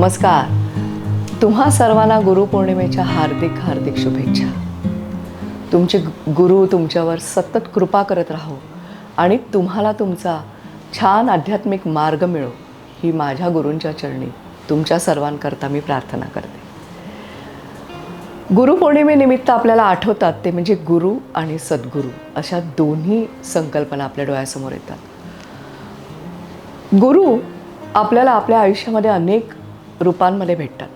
नमस्कार. तुम्हा सर्वांना गुरुपौर्णिमेच्या हार्दिक हार्दिक शुभेच्छा. तुमचे गुरु तुमच्यावर सतत कृपा करत राहो आणि तुम्हाला तुमचा छान आध्यात्मिक मार्ग मिळो ही माझ्या गुरूंच्या चरणी तुमच्या सर्वांकरता मी प्रार्थना करते. गुरुपौर्णिमेनिमित्त आपल्याला आठवतात ते म्हणजे गुरु आणि सद्गुरू अशा दोन्ही संकल्पना आपल्या डोळ्यासमोर येतात. गुरु आपल्याला आपल्या आयुष्यामध्ये अनेक रूपांमध्ये भेटतात.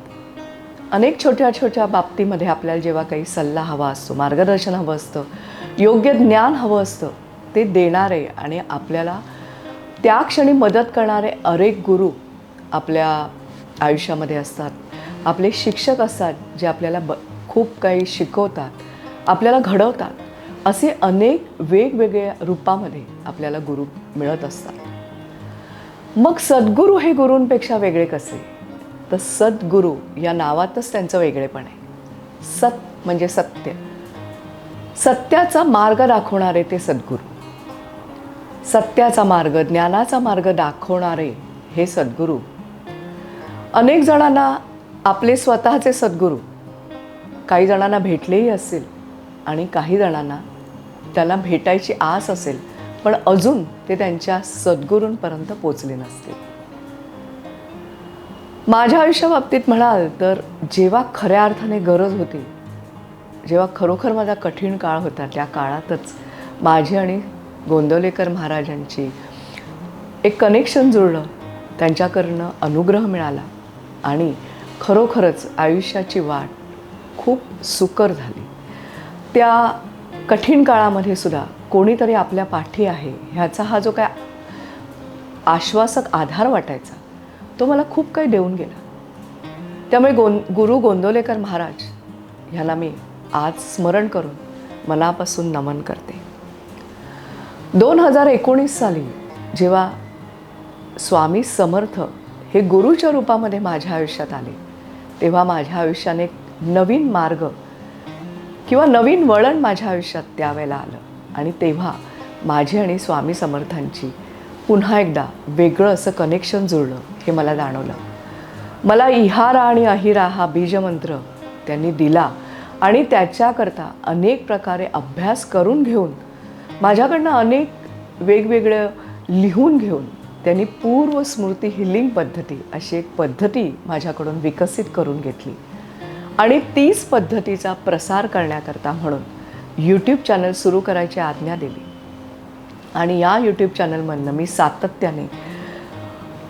अनेक छोट्या छोट्या बाबतीमध्ये आपल्याला जेव्हा काही सल्ला हवा असतो मार्गदर्शन हवं असतं योग्य ज्ञान हवं असतं ते देणारे आणि आपल्याला त्या क्षणी मदत करणारे अनेक गुरु आपल्या आयुष्यामध्ये असतात. आपले शिक्षक असतात जे आपल्याला ब खूप काही शिकवतात आपल्याला घडवतात. असे अनेक वेगवेगळ्या रूपामध्ये आपल्याला गुरु मिळत असतात. मग सद्गुरू हे गुरूंपेक्षा वेगळे कसे? तर सद्गुरू या नावातच त्यांचं वेगळेपण आहे. सत म्हणजे सत्य. सत्याचा मार्ग दाखवणारे ते सद्गुरू. सत्याचा मार्ग ज्ञानाचा मार्ग दाखवणारे हे सद्गुरू. अनेक जणांना आपले स्वतःचे सद्गुरू काही जणांना भेटलेही असतील आणि काही जणांना त्यांना भेटायची आस असेल पण अजून ते त्यांच्या सद्गुरूंपर्यंत पोचले नसतील. माझ्या आयुष्याबाबतीत म्हणाल तर जेव्हा खऱ्या अर्थाने गरज होती जेव्हा खरोखर माझा कठीण काळ होता त्या काळातच माझी आणि गोंदवलेकर महाराजांची एक कनेक्शन जुळलं त्यांच्याकडनं अनुग्रह मिळाला आणि खरोखरच आयुष्याची वाट खूप सुकर झाली. त्या कठीण काळामध्ये सुद्धा कोणीतरी आपल्या पाठी आहे ह्याचा हा जो काय आश्वासक आधार वाटायचा तो मला खूप काही देऊन गेला. त्यामुळे गों गुरु गोंदवलेकर महाराज ह्याला मी आज स्मरण करून मनापासून नमन करते. दोन हजार एकोणीस साली जेव्हा स्वामी समर्थ हे गुरुच्या रूपामध्ये माझ्या आयुष्यात आले तेव्हा माझ्या आयुष्याने एक नवीन मार्ग किंवा नवीन वळण माझ्या आयुष्यात त्यावेळेला आलं. आणि तेव्हा माझी आणि स्वामी समर्थांची पुन्हा एकदा वेगळं असं कनेक्शन जुळलं हे मला जाणवलं. मला इहारा आणि अहिरा हा बीजमंत्र त्यांनी दिला आणि त्याच्याकरता अनेक प्रकारे अभ्यास करून घेऊन माझ्याकडनं अनेक वेगवेगळं लिहून घेऊन त्यांनी पूर्व स्मृती हिलिंग पद्धती अशी एक पद्धती माझ्याकडून विकसित करून घेतली. आणि तीच पद्धतीचा प्रसार करण्याकरता म्हणून यूट्यूब चॅनल सुरू करायची आज्ञा दिली. आणि या यूट्यूब चॅनलमधनं मी सातत्याने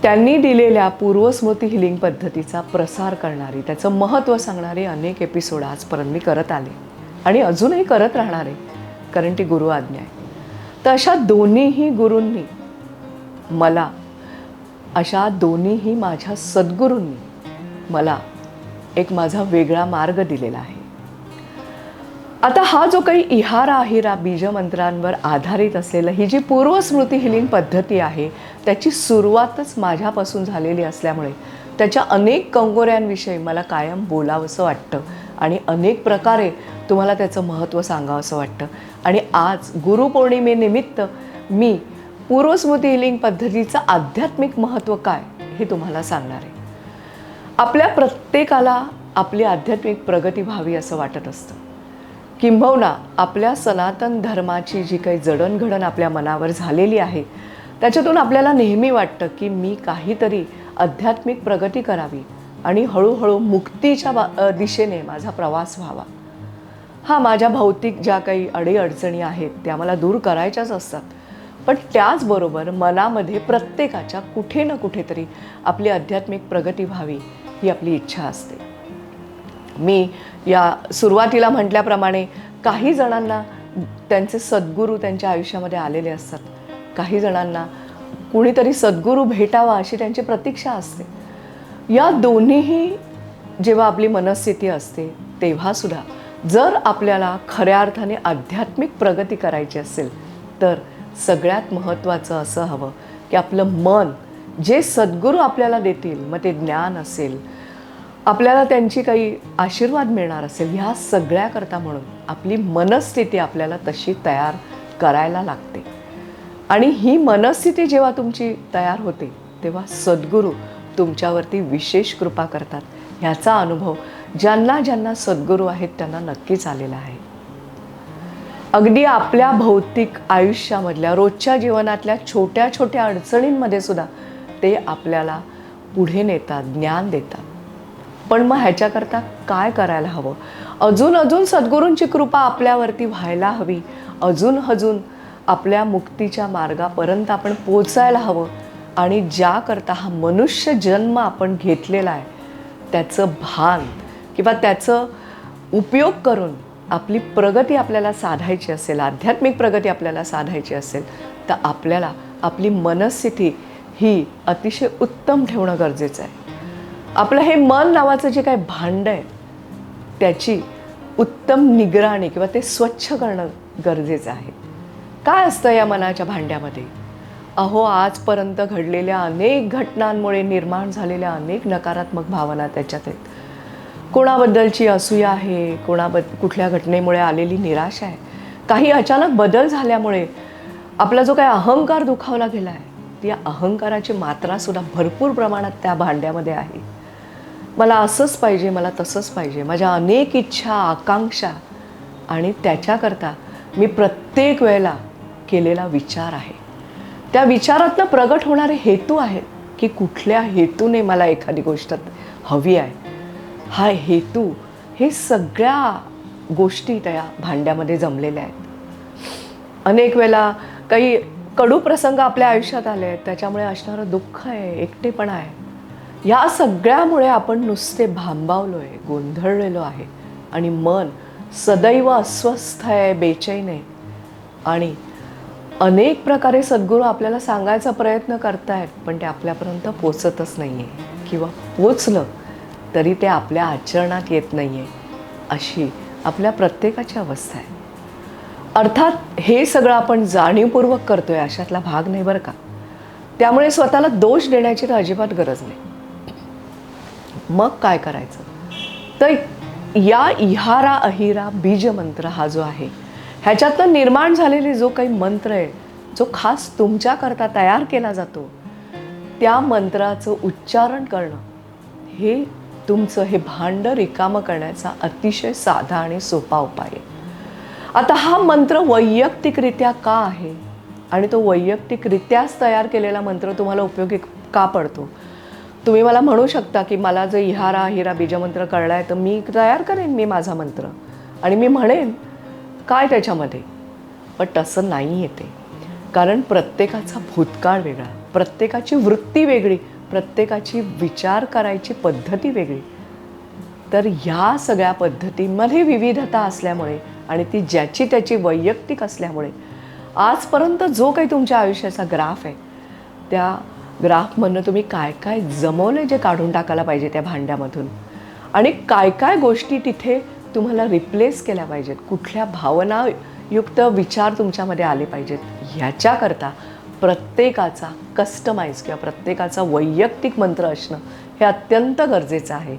त्यांनी दिलेल्या पूर्वस्मृती हिलिंग पद्धतीचा प्रसार करणारी त्याचं महत्त्व सांगणारे अनेक एपिसोड आजपर्यंत मी करत आले. आणि अजूनही करत राहणार आहे कारण ती गुरु आज्ञा आहे. तर अशा दोन्हीही गुरूंनी मला अशा दोन्हीही माझ्या सद्गुरूंनी मला एक माझा वेगळा मार्ग दिलेला आहे. आता हा जो काही इहारा अहिरा बीजमंत्रांवर आधारित असलेलं ही जी पूर्वस्मृती हिलिंग पद्धती आहे त्याची सुरुवातच माझ्यापासून झालेली असल्यामुळे त्याच्या अनेक कंगोऱ्यांविषयी मला कायम बोलावंसं वाटतं आणि अनेक प्रकारे तुम्हाला त्याचं महत्त्व सांगावंसं वाटतं. आणि आज गुरुपौर्णिमेनिमित्त मी पूर्वस्मृती हिलिंग पद्धतीचं आध्यात्मिक महत्त्व काय हे तुम्हाला सांगणार आहे. आपल्या प्रत्येकाला आपली आध्यात्मिक प्रगती व्हावी असं वाटत असतं. किंबहुना आपल्या सनातन धर्माची जी काही जडणघडण आपल्या मनावर झालेली आहे त्याच्यातून आपल्याला नेहमी वाटतं की मी काहीतरी आध्यात्मिक प्रगती करावी आणि हळूहळू मुक्तीच्या बा दिशेने माझा प्रवास व्हावा. हा माझ्या भौतिक ज्या काही अडीअडचणी आहेत त्या मला दूर करायच्याच असतात. पण त्याचबरोबर मनामध्ये प्रत्येकाच्या कुठे ना कुठेतरी आपली आध्यात्मिक प्रगती व्हावी ही आपली इच्छा असते. मी या सुरुवातीला म्हटल्याप्रमाणे काही जणांना त्यांचे सद्गुरू त्यांच्या आयुष्यामध्ये आलेले असतात. काही जणांना कुणीतरी सद्गुरू भेटावा अशी त्यांची प्रतीक्षा असते. या दोन्हीही जेव्हा आपली मनस्थिती असते तेव्हासुद्धा जर आपल्याला खऱ्या अर्थाने आध्यात्मिक प्रगती करायची असेल तर सगळ्यात महत्त्वाचं असं हवं की आपलं मन जे सद्गुरू आपल्याला देतील मग ते ज्ञान असेल आपल्याला त्यांची काही आशीर्वाद मिळणार असेल ह्या सगळ्याकरता म्हणून आपली मनस्थिती आपल्याला तशी तयार करायला लागते. आणि ही मनस्थिती जेव्हा तुमची तयार होते तेव्हा सद्गुरू तुमच्यावरती विशेष कृपा करतात. ह्याचा अनुभव ज्यांना ज्यांना सद्गुरू आहेत त्यांना नक्कीच आलेला आहे. अगदी आपल्या भौतिक आयुष्यामधल्या रोजच्या जीवनातल्या छोट्या छोट्या अडचणींमध्ये सुद्धा ते आपल्याला पुढे नेतात ज्ञान देतात. पण मग ह्याच्याकरता काय करायला हवं? अजून अजून सद्गुरूंची कृपा आपल्यावरती व्हायला हवी. अजून अजून आपल्या मुक्तीच्या मार्गापर्यंत आपण पोचायला हवं. आणि ज्याकरता हा मनुष्य जन्म आपण घेतलेला आहे त्याचं भान किंवा त्याचं उपयोग करून आपली प्रगती आपल्याला साधायची असेल आध्यात्मिक प्रगती आपल्याला साधायची असेल तर आपल्याला आपली मनस्थिती ही अतिशय उत्तम ठेवणं गरजेचं आहे. आपलं हे मन नावाचं जे काय भांड आहे त्याची उत्तम निगराणी किंवा ते स्वच्छ करणं गरजेचं आहे. काय असतं या मनाच्या भांड्यामध्ये? अहो आजपर्यंत घडलेल्या अनेक घटनांमुळे निर्माण झालेल्या अनेक नकारात्मक भावना त्याच्यात आहेत. कोणाबद्दलची असूया आहे कोणाबद्द कुठल्या घटनेमुळे आलेली निराशा आहे. काही अचानक बदल झाल्यामुळे आपला जो काय अहंकार दुखावला गेला आहे ती अहंकाराची मात्रासुद्धा भरपूर प्रमाणात त्या भांड्यामध्ये आहे. मला असंच पाहिजे मला तसंच पाहिजे. माझ्या अनेक इच्छा आकांक्षा आणि त्याच्याकरता मी प्रत्येक वेळेला केलेला विचार आहे. त्या विचारातनं प्रगट होणारे हेतू आहेत की कुठल्या हेतूने मला एखादी गोष्ट हवी आहे. हा हेतू हे सगळ्या गोष्टी त्या भांड्यामध्ये जमलेल्या आहेत. अनेक वेळेला काही कडू प्रसंग आपल्या आयुष्यात आले आहेत त्याच्यामुळे असणारं दुःख आहे एकटेपणा आहे. या सगळ्यामुळे आपण नुसते भांबावलो आहे गोंधळलेलो आहे. आणि मन सदैव अस्वस्थ आहे बेचैन आहे. आणि अनेक प्रकारे सद्गुरू आपल्याला सांगायचा प्रयत्न करतायत पण ते आपल्यापर्यंत पोचतच नाही आहे किंवा पोचलं तरी ते आपल्या आचरणात येत नाही आहे अशी आपल्या प्रत्येकाची अवस्था आहे. अर्थात हे सगळं आपण जाणीवपूर्वक करतोय अशातला भाग नाही बरं का? त्यामुळे स्वतःला दोष देण्याची तर अजिबात गरज नाही. मग काय करायचं? तर या इहारा अहिरा बीज मंत्र हा जो आहे ह्याच्यातनं निर्माण झालेले जो काही मंत्र आहे जो खास तुमच्याकरता तयार केला जातो त्या मंत्राचं उच्चारण करणं हे तुमचं हे भांड रिकामं करण्याचा अतिशय साधा आणि सोपा उपाय आहे. आता हा मंत्र वैयक्तिकरित्या का आहे? आणि तो वैयक्तिकरित्याच तयार केलेला मंत्र तुम्हाला उपयोगी का पडतो? तुम्ही मला म्हणू शकता की मला जर इहारा हिरा बीजमंत्र कळला आहे तर मी तयार करेन मी माझा मंत्र. आणि मी म्हणेन काय त्याच्यामध्ये? पण तसं नाही येते. कारण प्रत्येकाचा भूतकाळ वेगळा प्रत्येकाची वृत्ती वेगळी प्रत्येकाची विचार करायची पद्धती वेगळी. तर ह्या सगळ्या पद्धतींमध्ये विविधता असल्यामुळे आणि ती ज्याची त्याची वैयक्तिक असल्यामुळे आजपर्यंत जो काही तुमच्या आयुष्याचा ग्राफ आहे त्या ग्राफमधनं तुम्ही काय काय जमवलं जे काढून टाकायला पाहिजे त्या भांड्यामधून? आणि काय काय गोष्टी तिथे तुम्हाला रिप्लेस केल्या पाहिजेत? कुठल्या भावनायुक्त विचार तुमच्यामध्ये आले पाहिजेत? ह्याच्याकरता प्रत्येकाचा कस्टमाइज किंवा प्रत्येकाचा वैयक्तिक मंत्र असणं हे अत्यंत गरजेचं आहे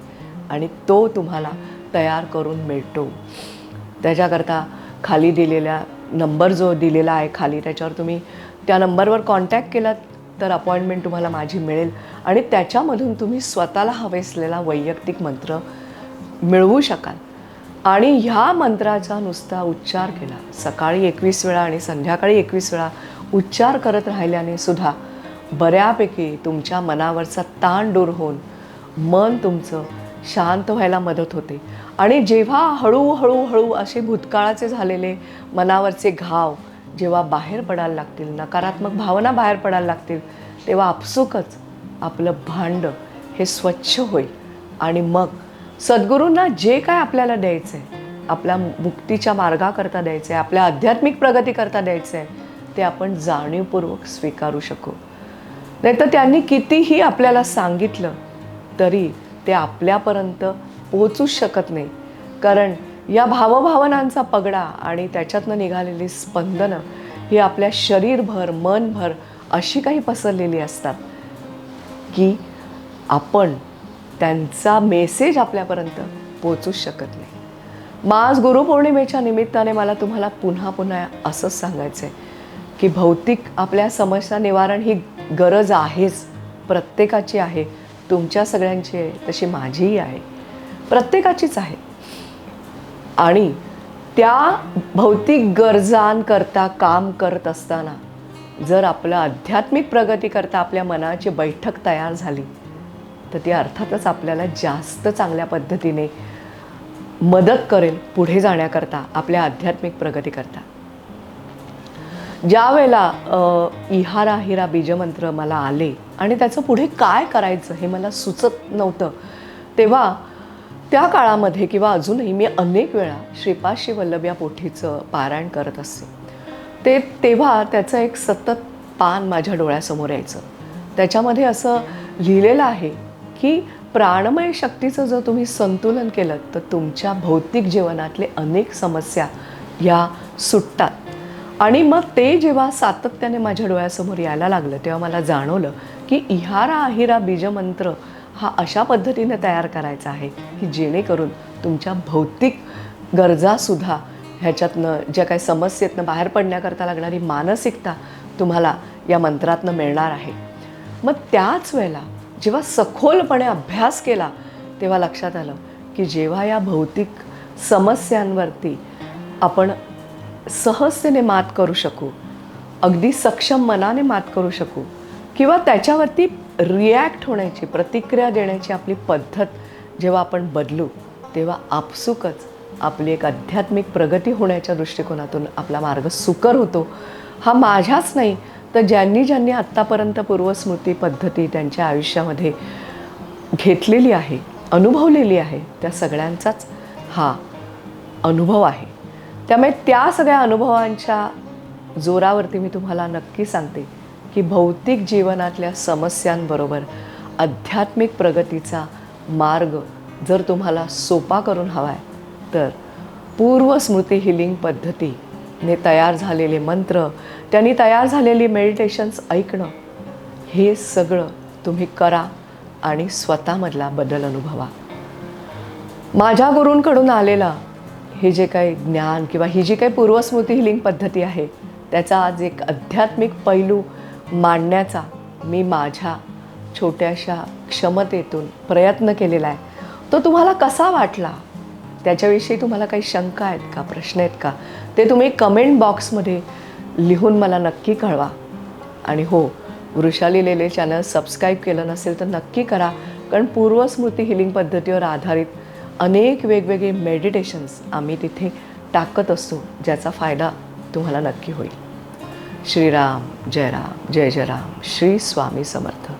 आणि तो तुम्हाला तयार करून मिळतो. त्याच्याकरता खाली दिलेल्या नंबर जो दिलेला आहे खाली त्याच्यावर तुम्ही त्या नंबरवर कॉन्टॅक्ट केलात तर अपॉइंटमेंट तुम्हाला माझी मिळेल. आणि त्याच्यामधून तुम्ही स्वतःला हवे असलेला वैयक्तिक मंत्र मिळवू शकाल. आणि ह्या मंत्राचा नुसता उच्चार केला. सकाळी एकवीस वेळा आणि संध्याकाळी एकवीस वेळा उच्चार करत राहिल्याने सुद्धा बऱ्यापैकी तुमच्या मनावरचा ताण दूर होऊन मन तुमचं शांत व्हायला मदत होते. आणि जेव्हा हळूहळू हळू असे भूतकाळाचे झालेले मनावरचे घाव जेव्हा बाहेर पडायला लागतील नकारात्मक भावना बाहेर पडायला लागतील तेव्हा आपसुकच आपलं भांड हे स्वच्छ होईल. आणि मग सद्गुरूंना जे काय आपल्याला द्यायचं आहे आपल्या मुक्तीच्या मार्गाकरता द्यायचं आहे आपल्या आध्यात्मिक प्रगतीकरता द्यायचं आहे ते आपण जाणीवपूर्वक स्वीकारू शकू. नाहीतर त्यांनी कितीही आपल्याला सांगितलं तरी ते आपल्यापर्यंत पोहोचूच शकत नाही. कारण या भावभावनांचा पगडा आणि त्याच्यातनं निघालेली स्पंदनं ही आपल्या शरीरभर मनभर अशी काही पसरलेली असतात की आपण त्यांचा मेसेज आपल्यापर्यंत पोचूच शकत नाही. मग आज गुरुपौर्णिमेच्या निमित्ताने मला तुम्हाला पुन्हा पुन्हा असंच सांगायचं आहे की भौतिक आपल्या समस्या निवारण ही गरज आहेच. प्रत्येकाची आहे. तुमच्या सगळ्यांची आहे. तशी माझीही आहे. प्रत्येकाचीच आहे. आणि त्या भौतिक गरजांकरता काम करत असताना जर आपलं आध्यात्मिक प्रगतीकरता आपल्या मनाची बैठक तयार झाली तर ती अर्थातच आपल्याला जास्त चांगल्या पद्धतीने मदत करेल पुढे जाण्याकरता आपल्या आध्यात्मिक प्रगतीकरता ज्या वेळेला इहारा हिरा बीजमंत्र मला आले आणि त्याचं पुढे काय करायचं हे मला सुचत नव्हतं तेव्हा त्या काळामध्ये किंवा अजूनही मी अनेक वेळा श्रीपाशी वल्लभ या पोथीचं पारायण करत असते. ते तेव्हा त्याचं एक सतत पान माझ्या डोळ्यासमोर यायचं. त्याच्यामध्ये असं लिहिलेलं आहे की प्राणमय शक्तीचं जर तुम्ही संतुलन केलं तर तुमच्या भौतिक जीवनातले अनेक समस्या ह्या सुटतात. आणि मग ते जेव्हा सातत्याने माझ्या डोळ्यासमोर यायला लागलं तेव्हा मला जाणवलं की इहारा अहिरा बीजमंत्र हा अशा पद्धतीनं तयार करायचा आहे की जेणेकरून तुमच्या भौतिक गरजासुद्धा ह्याच्यातनं ज्या काही समस्येतनं बाहेर पडण्याकरता लागणारी मानसिकता तुम्हाला या मंत्रातनं मिळणार आहे. मग त्याच वेळेला जेव्हा सखोलपणे अभ्यास केला तेव्हा लक्षात आलं की जेव्हा या भौतिक समस्यांवरती आपण सहजतेने मात करू शकू अगदी सक्षम मनाने मात करू शकू किंवा त्याच्यावरती रिॲक्ट होण्याची प्रतिक्रिया देण्याची आपली पद्धत जेव्हा आपण बदलू तेव्हा आपसुकच आपली एक आध्यात्मिक प्रगती होण्याच्या दृष्टिकोनातून आपला मार्ग सुकर होतो. हा माझ्याच नाही तर ज्यांनी ज्यांनी आत्तापर्यंत पूर्वस्मृती पद्धती त्यांच्या आयुष्यामध्ये घेतलेली आहे अनुभवलेली आहे त्या सगळ्यांचाच हा अनुभव आहे. त्यामुळे त्या सगळ्या अनुभवांच्या जोरावरती मी तुम्हाला नक्की सांगते. की भौतिक जीवनातल्या समस्यांबरोबर आध्यात्मिक प्रगतीचा मार्ग जर तुम्हाला सोपा करून हवा आहे तर पूर्व स्मृती हिलिंग पद्धतीने तयार झालेले मंत्र त्यांनी तयार झालेली मेडिटेशन्स ऐकणं हे सगळं तुम्ही करा आणि स्वतःमधला बदल अनुभवा. माझ्या गुरूंकडून आलेला हे जे काही ज्ञान किंवा ही जी काही पूर्वस्मृती हिलिंग पद्धती आहे त्याचा आज एक आध्यात्मिक पैलू मांडण्याचा मी माझ्या छोट्याशा क्षमतेतून प्रयत्न केलेला आहे. तो तुम्हाला कसा वाटला? त्याच्याविषयी तुम्हाला काही शंका आहेत का? प्रश्न आहेत का? ते तुम्ही कमेंट बॉक्समध्ये लिहून मला नक्की कळवा. आणि हो वृषाली लेले चॅनल सबस्क्राईब केलं नसेल तर नक्की करा. कारण पूर्वस्मृती हिलिंग पद्धतीवर आधारित अनेक वेगवेगळे मेडिटेशन्स आम्ही तिथे टाकत असतो ज्याचा फायदा तुम्हाला नक्की होईल. श्रीराम जय राम जय जय राम श्री स्वामी समर्थ.